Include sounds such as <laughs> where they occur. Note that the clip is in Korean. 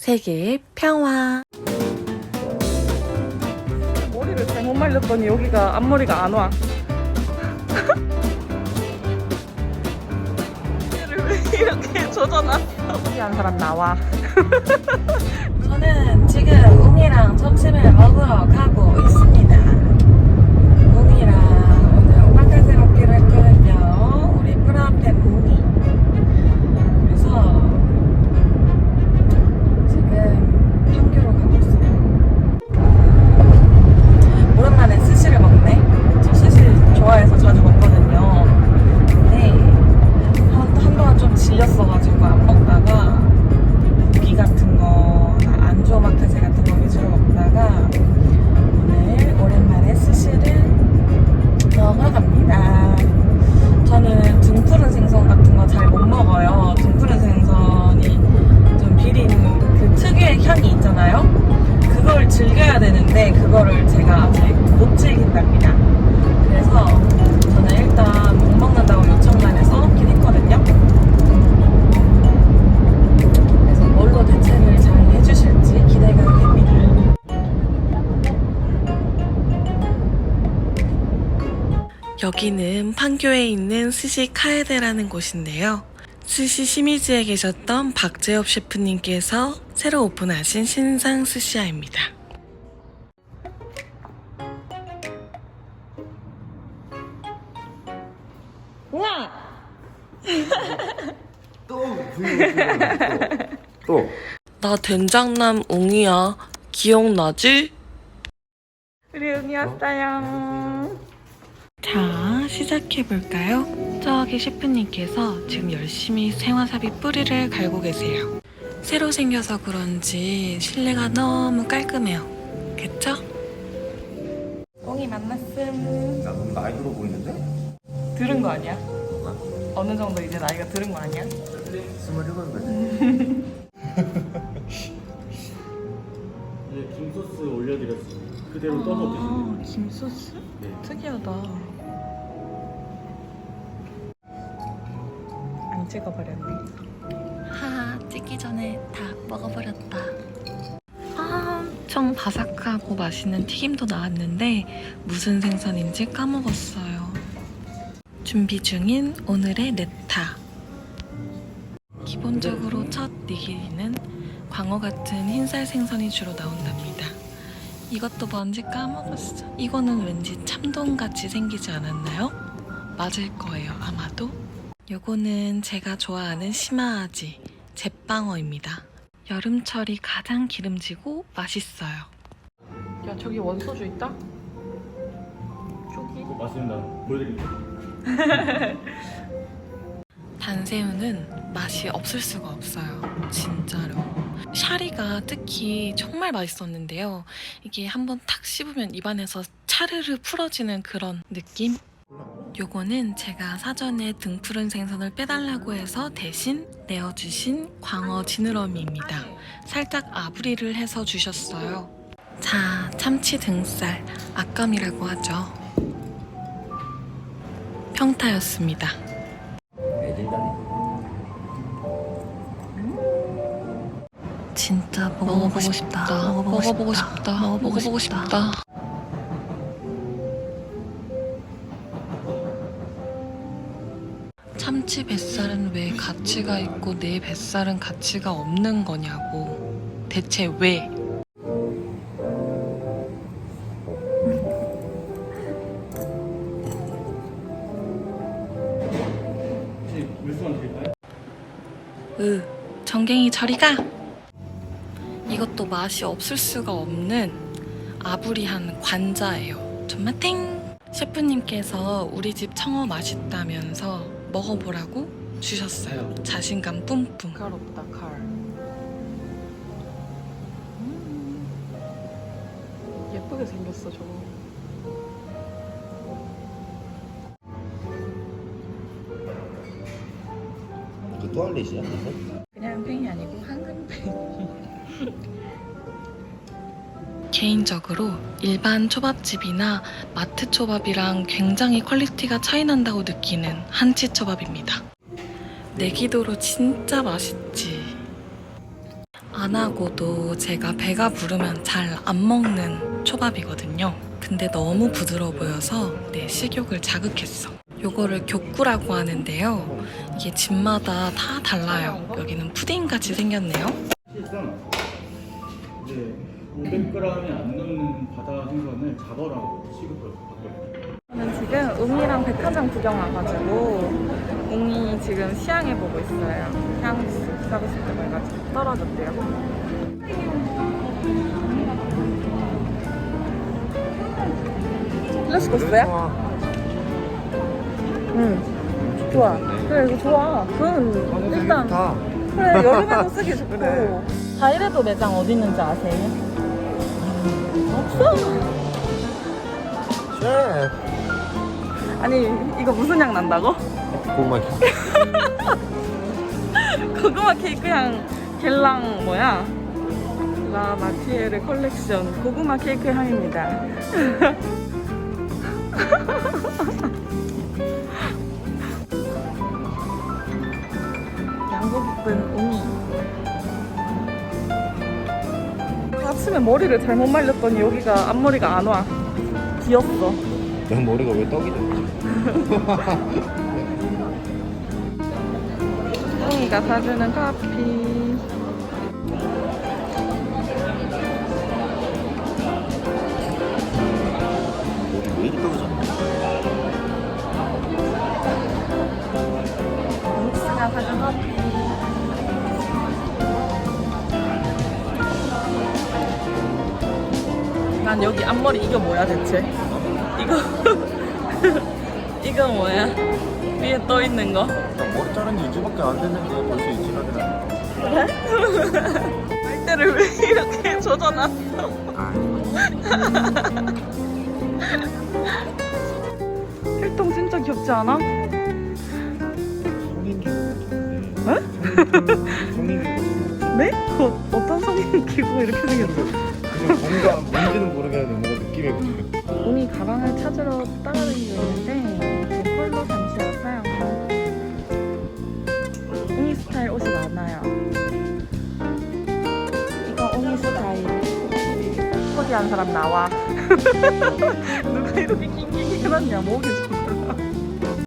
세계의 평화. 머리를 잘못 말렸더니 여기가 앞머리가 안 와. 얘를 왜 이렇게 조져놨어? 특이한 사람 나와. 저는 지금 웅이랑 점심을 먹으러 가고 있습니다. 여기는 판교에 있는 스시 카에데라는 곳인데요. 스시 시미즈에 계셨던 박재엽 셰프님께서 새로 오픈하신 신상 스시야입니다. 우와! 또 브이로그 또. 나 된장남 웅이야. 기억나지? 우리 은이 왔어요. 자, 시작해볼까요? 저기 셰프님께서 지금 열심히 생와사비 뿌리를 갈고 계세요. 새로 생겨서 그런지 실내가 너무 깔끔해요. 그쵸? 꽁이 만났음. 야 너무 나이 들어 보이는데? 들은 거 아니야? 어느 정도 이제 나이가 들은 거 아니야? 스물일곱이거든. <laughs> 이제 김소스 올려드렸어요. 그대로 떠서 드시면 돼요. 김소스? 네. 특이하다. 안 찍어버렸네. 하하, 찍기 전에 다 먹어버렸다. 엄청 바삭하고 맛있는 튀김도 나왔는데 무슨 생선인지 까먹었어요. 준비 중인 오늘의 네타. 기본적으로 첫 니기리는 광어 같은 흰살 생선이 주로 나온답니다. 이것도 뭔지 까먹었어. 이거는 왠지 참돔같이 생기지 않았나요? 맞을 거예요, 아마도. 요거는 제가 좋아하는 시마아지, 제빵어입니다. 여름철이 가장 기름지고 맛있어요. 야 저기 원소주 있다? 저기. 맛있는 날 보여드릴게 <laughs> 요. 단새우는 맛이 없을 수가 없어요. 진짜로. 샤리가 특히 정말 맛있었는데요. 이게 한번 탁 씹으면 입안에서 차르르 풀어지는 그런 느낌? 요거는 제가 사전에 등푸른 생선을 빼달라고 해서 대신 내어주신 광어 지느러미입니다. 살짝 아브리를 해서 주셨어요. 자, 참치 등살, 악감이라고 하죠. 평타였습니다. 진짜 먹어보고 싶다. 먹어보고 싶다. 먹어보고 싶다. 참치 뱃살은 왜 가치가 있고 내 뱃살은 가치가 없는 거냐고. 대체 왜? 으, 정갱이 저리 가! 이것도 맛이 없을 수가 없는 아부리한 관자예요. 정말 땡! 셰프님께서 우리 집 청어 맛있다면서 먹어보라고 주셨어요. 자신감 뿜뿜. 칼 없다 칼. 음. 예쁘게 생겼어 저거. 이거 또알렛이야 그래서? 개인적으로 일반 초밥집이나 마트 초밥이랑 굉장히 퀄리티가 차이 난다고 느끼는 한치 초밥입니다. 내기도로 진짜 맛있지. 안 하고도 제가 배가 부르면 잘 안 먹는 초밥이거든요. 근데 너무 부드러워 보여서 내 식욕을 자극했어. 요거를 교꾸라고 하는데요. 이게 집마다 다 달라요. 여기는 푸딩같이 생겼네요. 실상 이제 500g이 안 넘는 바다 생선을 잡어라고 취급을 받거든요. 저는 지금 웅이랑 백화점 구경 와가지고 웅이 지금 시향해 보고 있어요. 향수 사고 싶다고 해가지고 떨어졌대요. 플래시 코스야? 응. 좋아. 그래 이거 좋아. 그건 일단 다. 그래 여름에도 쓰기 <laughs> 좋고. 그래. 바이레도 매장 어디 있는지 아세요? 없어. 셰프. 아니 이거 무슨 향 난다고? 고구마 <laughs> 고구마 케이크 향 겔랑 뭐야? 라 마티에르 컬렉션 고구마 케이크 향입니다. 양복 입은 옹이. 아침에 머리를 잘못 말렸더니 여기가 앞머리가 안 와. 비었어. 내 머리가 왜 떡이 됐지? 옹이가 사주는 커피. 왜 이렇게? 옥수가 사준 커피. 난 여기 앞머리 이거 뭐야 대체? 이거 <laughs> 이거 뭐야? 위에 떠 있는 거? 머리 자른 지 2주밖에 안 됐는데 벌써 이지랄이라. 그래? <laughs> 빨대를 왜 이렇게 조져놨어? 필통 진짜 귀엽지 않아? 에? <laughs> 뭔지는 모르겠는데 뭔가 느낌이 그냥. 옹이 가방을 찾으러 따라다니고 있는데 지금 홀로 잠시 왔어요. 옹이 스타일 옷이 많아요. 이거 옹이 스타일. 코디한 사람 나와. <laughs> 누가 이렇게 낑낑 해놨냐? 좋더라.